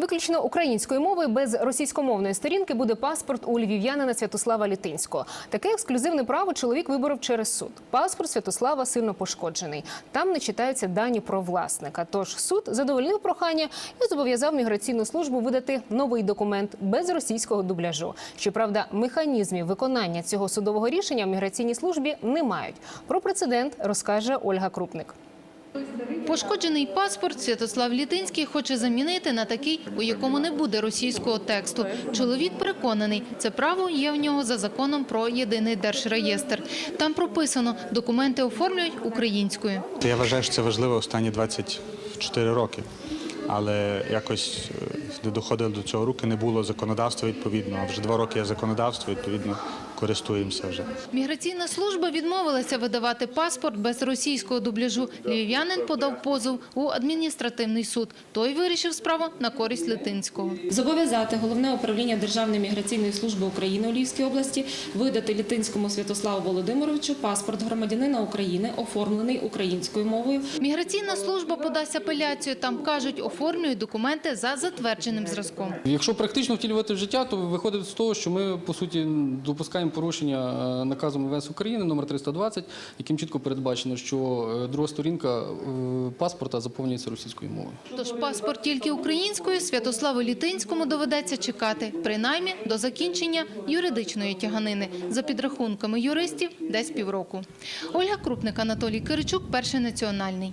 Виключно українською мовою без російськомовної сторінки буде паспорт у львів'янина Святослава Літинського. Таке ексклюзивне право чоловік виборов через суд. Паспорт Святослава сильно пошкоджений. Там не читаються дані про власника. Тож суд задовольнив прохання і зобов'язав міграційну службу видати новий документ без російського дубляжу. Щоправда, механізмів виконання цього судового рішення в міграційній службі не мають. Про прецедент розкаже Ольга Крупник. Пошкоджений паспорт Святослав Літинський хоче замінити на такий, у якому не буде російського тексту. Чоловік переконаний, це право є в нього за законом про єдиний держреєстр. Там прописано, документи оформлюють українською. Я вважаю, що це важливо останні 24 роки. Але якось е, не доходили до цього руки, не було законодавства відповідно. А вже два роки є законодавство, відповідно користуємося вже. Міграційна служба відмовилася видавати паспорт без російського дубляжу. Львів'янин подав позов у адміністративний суд. Той вирішив справу на користь Литинського. Зобов'язати головне управління Державної міграційної служби України у Львівській області видати Літинському Святославу Володимировичу паспорт громадянина України, оформлений українською мовою. Міграційна служба подасть апеляцію. Там кажуть, оформлюють документи за затвердженим зразком. Якщо практично втілювати в життя, то виходить з того, що ми по суті допускаємо порушення е, наказу МВС України номер 320, яким чітко передбачено, що е, друга сторінка е, паспорта заповнюється російською мовою. Тож паспорт тільки українською Святославу Літинському доведеться чекати, принаймні до закінчення юридичної тяганини. За підрахунками юристів, десь півроку. Ольга Крупник, Анатолій Киричук, Перший національний.